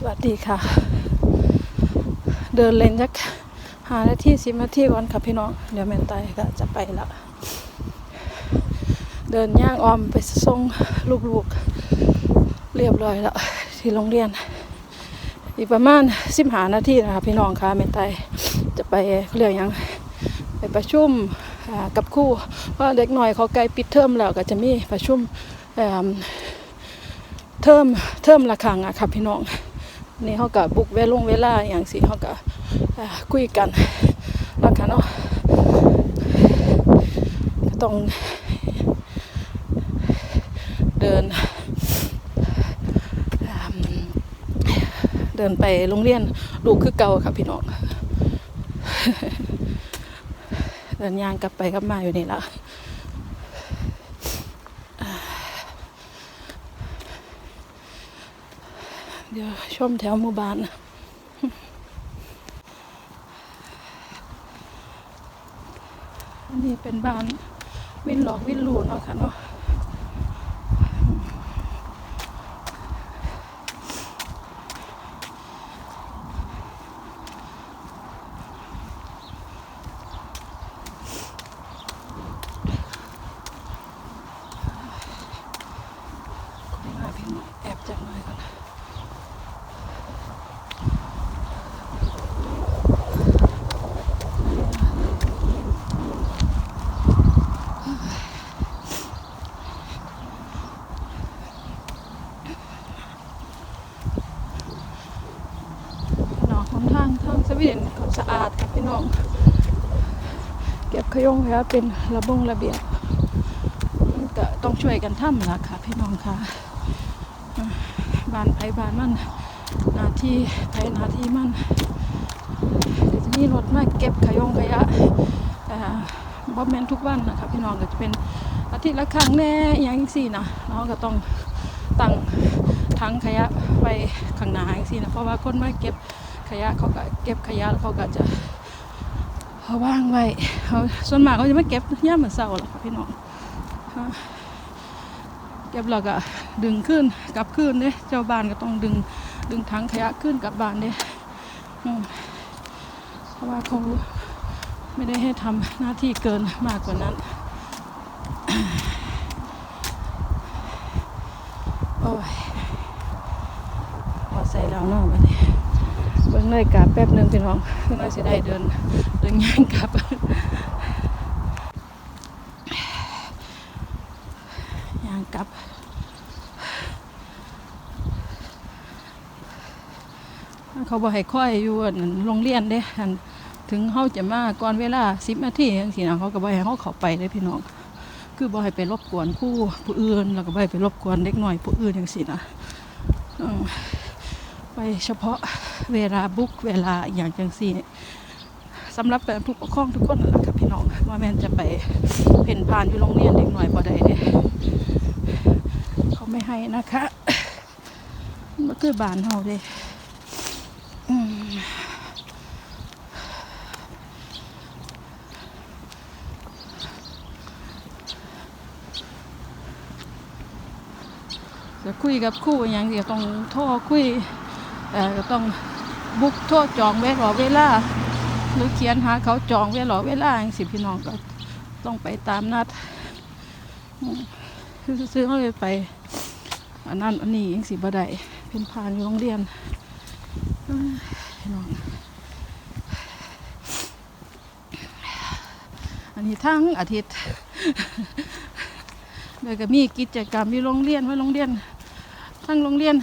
สวัสดีค่ะ เดินเล่นจักหานาทีสิบนาทีก่อนค่ะพี่น้อง เดี๋ยวแม่นไตก็จะไปละ เดินย่างออมไปส่งลูกๆ เรียบร้อยแล้วที่โรงเรียน อีกประมาณสิบหานาทีนะคะพี่น้องค่ะแม่นไตจะไปเรียกหยังไปประชุมกับครู่เพราะเด็กหน่อยเขาใกล้ปิดเทอมแล้วก็จะมีประชุมเอิ่มเทอมเทอมละครั้งอะค่ะพี่น้อง นี่เขากับบุกเวลงเวลาอย่างสิเขากับคุยกันแล้วกันเนาะต้องเดิน เดินไปโรงเรียนลูกคือเก่าค่ะพี่น้องเดินยางกลับไปกลับมาอยู่นี่ละ เดี๋ยวชมแถวหมู่บ้านอันนี้เป็นบ้านวินหลอกวินหลูเนาะค่ะเนาะมาพี่น้องแอบจับหน่อยก่อนพี่น้องคนทางทางสวีเดนเขาสะอาดค่ะพี่น้อง เก็บข ยงขยะเป็นระบงระเบียบก็ต้องช่วยกันทำละค่ะพี่น้องค่ะบ้านไผบ้านมันนาที่ไผนาที่มันก็จะมีรถมาเก็บขยงขยะอ่าบ่แมนทุกวันนะคะพี่น้องก็จะเป็นอาทิตย์ละครั้งแน่อย่างสี่นะเราก็ต้องตั้งถังขยะไปข้างหน้าอย่างสี่นะเพราะว่าคนมาเก็บขยะเขาก็เก็บขยะแล้วเขาก็จะ เอาว่างไว้เขาส่วนมากเขาจะมาเก็บย่ามมื้อเช้าแหละค่ะพี่น้องเก็บแล้วก็ดึงขึ้นกลับขึ้นเด้เจ้าบ้านก็ต้องดึงดึงถังขยะขึ้นกลับบ้านเด้อืมเพราะว่าเขาไม่ได้ให้ทำหน้าที่เกินมากกว่านั้นโอ้ยพอใส่แล้วนาะบัดนี้เบิ่งเลยกาแป๊บหนึงพี่น้องเพื่อสิได้เดินเดินย่างกลับย่างกลับเขาบอกให้ค่อยอยู่โรงเรียนเด้อันถึงเขาจะมาก่อนเวลาสิบนาทีจังซี่นะเขาก็บอกให้เขาเข้าไปเด้พี่น้องคือบอกให้ไปรบกวนคู่ผู้อื่นแล้วก็บ่ให้ไปรบกวนเด็กน้อยผู้อื่นจังซี่นะอื ไปเฉพาะเวลาบุกเวลาอย่างจังซี่สำหรับผู้ปกครองทุกคนนั่นแหละครับพี่น้องว่าแม่นจะไปเพ่นผ่านอยู่โรงเรียนเด็กหน้อยบ่ได้เด้เขาไม่ให้นะคะมันคือบานเฮาเด้จะคุยกับคู่อย่างเดียวต้องโทรคุย ก็ต้องบุกโทรจองไว้รอเวลา หรือเขียนหาเขาจองไว้รอเวลาอย่างสิพี่น้องก็ต้องไปตามนัดซื้อเขาเลยไป อันนั้นอันนี้ยังสิบ่ได้เป็นพานอยู่โรงเรียนพี่น้องอันนี้ทั้งอาทิตย์เลยก็มีกิจกรรมอยู่โรงเรียนไว้โรงเรียน ทั้งโรงเรียน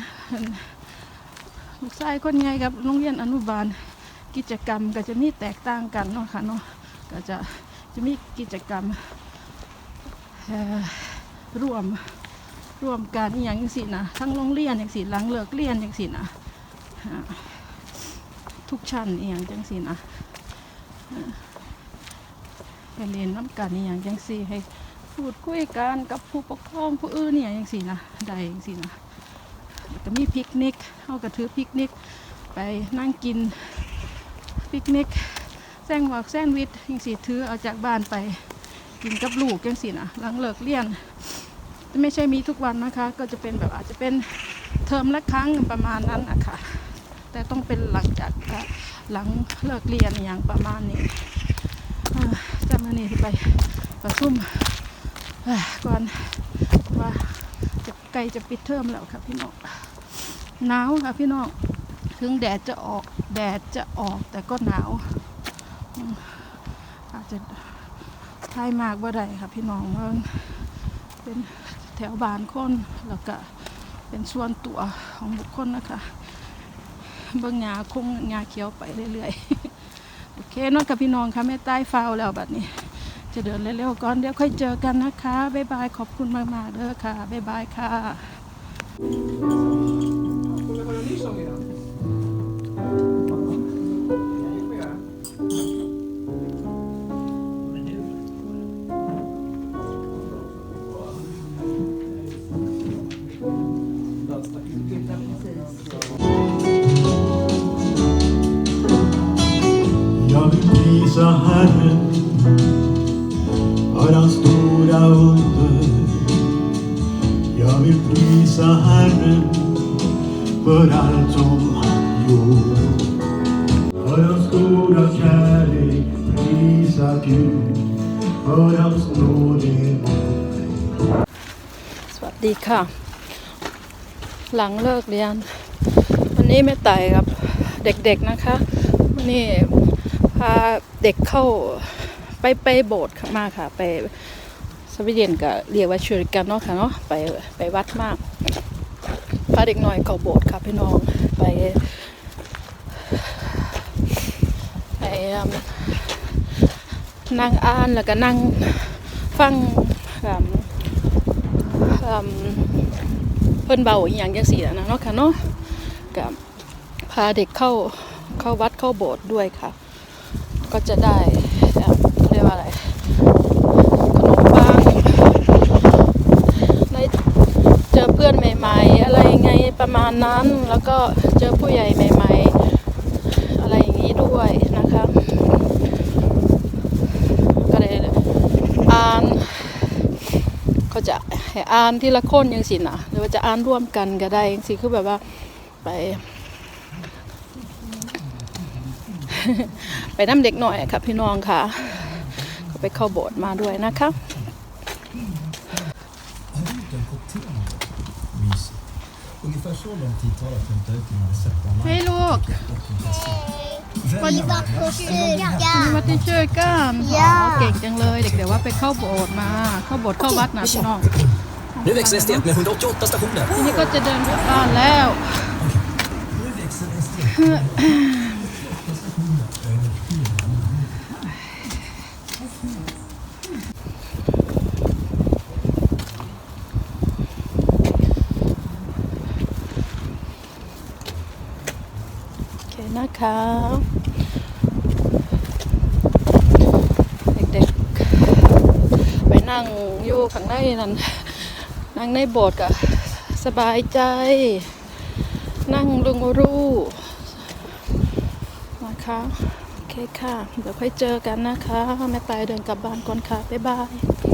ลูกชายคนใหญ่กับโรงเรียนอนุบาล กิจกรรมก็จะมีแตกต่างกันเนาะค่ะเนาะก็จะจะมีกิจกรรมร่วมร่วมกันอย่างสินะทั้งโรงเรียนอย่างสิหลังเลิกเรียนอย่างสินะอ่าทุกชั้นอย่างจังสินะอ่าไปเรียนน้ำกันอย่างจังสิให้พูดคุยกันกับผู้ปกครองผู้อื่นเนี่ยอย่างสินะได้อย่างสินะ ก็มีปิกนิกเขาก็ถือปิกนิก ไปนั่งกินปิกนิกแซงหวกแซนวิชย่งสิถือเอาจากบ้านไปกินกับลูกจังสินะหลังเลิกเรียนไม่ใช่มีทุกวันนะคะ ก็จะเป็นแบบอาจจะเป็นเทอมละครั้งประมาณนั้นนะคะแต่ต้องเป็นหลังจากหลังเลิกเรียนอย่างประมาณนี้จะมานี่ไปประชุมก่อนว่าจะใกล้จะปิดเทอมแล้วครับพี่น้อง หนาวค่ะพี่น้องถึงแดดจะออกแดดจะออกแต่ก็หนาว อาจจะทายมากว่าใดค่ะพี่น้องว่าเป็นแถวบานคนแล้วก็เป็นส่วนตัวของบุคคลนะคะเบิ่งงาคงงาเขียวไปเรื่อยๆ โอเคนอะกับพี่น้องค่ะแม่ใต้ฟาวแล้วบัดนี้ จะเดินเร็วๆก่อนเดี๋ยวค่อยเจอกันนะคะ บ๊ายบายขอบคุณมากๆเด้อค่ะ บ๊ายบายค่ะ får göra. Jag vill prisa Herren för hans stora under. Jag vill prisa Herren för allt som han gjort. För hans stora kärlek, prisa Gud för hans nåd emot mig. สวัสดีค่ะ หลังเลิกเรียน วันนี้แม่ไต่กับเด็กๆนะคะ วันนี้พาเด็กเข้าไปไปโบสถ์มาค่ะ ไปสวีเดนก็เรียกว่าชูริกันเนาะค่ะเนาะไปไปวัดมาก พาเด็กหน่อยเข้าโบสถ์ค่ะพี่น้องไปไปนั่งอ่านแล้วก็นั่งฟังอืมอืมเพิ่นเบาอหย่างจังสี่นะเนาะค่ะเนาะกับพาเด็กเข้าเข้าวัดเข้าโบสถ์ด้วยค่ะ ก็จะได้เอ่อเขาเรียกว่าอะไรขนมปังได้เจอเพื่อนใหม่ ๆ อะไรยังไงประมาณนั้นแล้วก็เจอผู้ใหญ่ใหม่ ๆ อะไรอย่างนี้ด้วยนะคะก็เลยอ่านเขาจะให้อ่านทีละคนยังสินะหรือว่าจะอ่านร่วมกันก็ได้ยังสิคือแบบว่าไป ไปน้ำเด็กหน่อยค่ะพี่น้องค่ะ ก็ไปเข้าโบสถ์มาด้วยนะคะ Ungefär så lång tid tar det att hämta ut dina recept online. เฮ้ยลูก Välj Vi var på kyrkan. มาที่ช่วยกันย่าอ๋อเก่งจังเลย เด็กเดี๋ยวว่าไปเข้าโบสถ์มา เข้าโบสถ์เข้าวัดนะพี่น้อง Nu växer estet med 188 stationer. ทีนี้ก็จะเดินกลับบ้านแล้ว Nu växer estet. โอเค นะคะเด็กๆ ไปนั่งอยู่ข้างในนั่นนั่งในโบสถ์กะสบายใจ นั่งรุงรู้นะคะโอเคค่ะ เดี๋ยวค่อยเจอกันนะคะ แม่ตายเดินกลับบ้านก่อนค่ะ บ๊ายบาย